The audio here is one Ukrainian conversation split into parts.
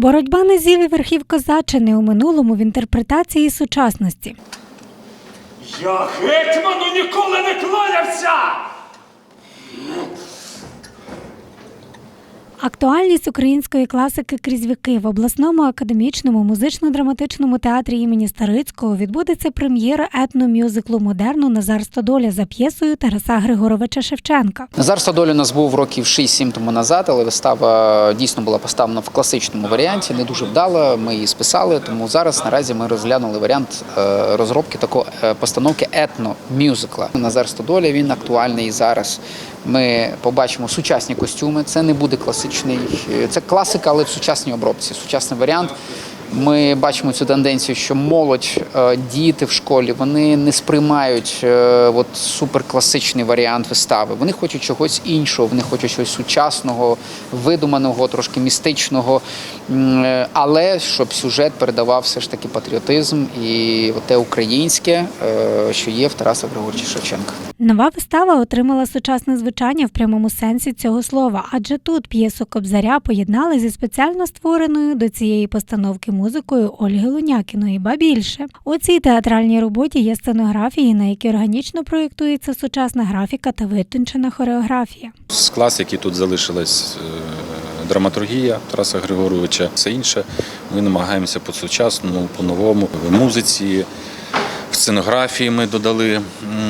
Боротьба низів і верхів козаччини у минулому в інтерпретації сучасності. Я гетьману ніколи не кланявся! Актуальність української класики крізь віки в обласному академічному музично-драматичному театрі імені Старицького відбудеться прем'єра етномюзиклу модерну Назар Стодоля за п'єсою Тараса Григоровича Шевченка. Назар Стодоль у нас був років 6-7 тому назад, але вистава дійсно була поставлена в класичному варіанті, не дуже вдала. Ми її списали. Тому зараз наразі ми розглянули варіант е, розробки такої е, постановки етно-мюзикла. Назар Стодоля він актуальний і зараз. Ми побачимо сучасні костюми. Це не буде класичний, е, це класика, але в сучасній обробці. Сучасний варіант. Ми бачимо цю тенденцію, що молодь, е, діти в школі вони не сприймають е, от суперкласичний варіант вистави. Вони хочуть чогось іншого, вони хочуть чогось сучасного, видуманого, трошки містичного, але щоб сюжет передавав все ж таки патріотизм і те українське, що є в Тараса Григоровича Шевченка. Нова вистава отримала сучасне звучання в прямому сенсі цього слова, адже тут п'єсу Кобзаря поєднали зі спеціально створеною до цієї постановки музикою Ольги Лунякіної. Ба більше у цій театральній роботі є сценографії, на які органічно проєктується сучасна графіка та витончена хореографія. З класики тут залишилась е, драматургія Тараса Григоровича. Все інше ми намагаємося по сучасному, по-новому. В музиці, сценографії ми додали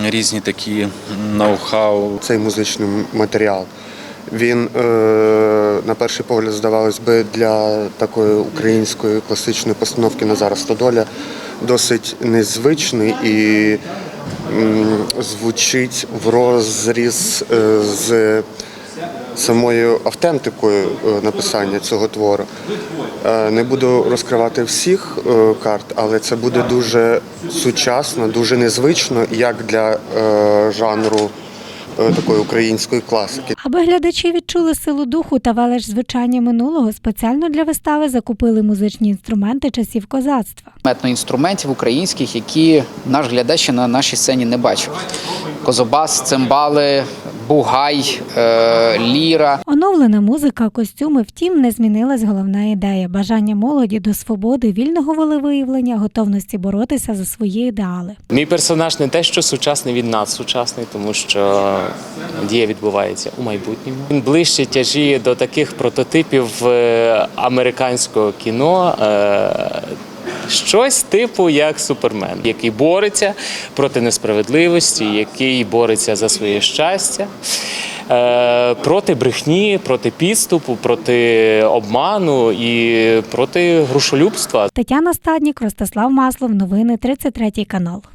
різні такі ноу-хау. цей музичний матеріал. Він, е, на перший погляд, здавалось би, для такої української класичної постановки Назара Стодоля досить незвичний і звучить в розріз е, з самою автентикою е, написання цього твору. Е, Не буду розкривати всіх е, карт, але це буде дуже сучасно, дуже незвично, як для жанру такої української класики. Аби глядачі відчули силу духу та велич звучання минулого, спеціально для вистави закупили музичні інструменти часів козацтва. етноінструментів українських, які наш глядач ще на нашій сцені не бачив. Козобас, цимбали, бугай, е, ліра. Оновлена музика, костюми, втім, не змінилась головна ідея бажання молоді до свободи, вільного волевиявлення, готовності боротися за свої ідеали. Мій персонаж не те, що сучасний, він надсучасний, тому що дія відбувається у майбутньому. Він ближче тяжіє до таких прототипів е, американського кіно. Щось типу як Супермен, який бореться проти несправедливості, який бореться за своє щастя, е, проти брехні, проти підступу, проти обману і проти грошолюбства. Тетяна Стаднік, Ростислав Маслов, новини 33 канал.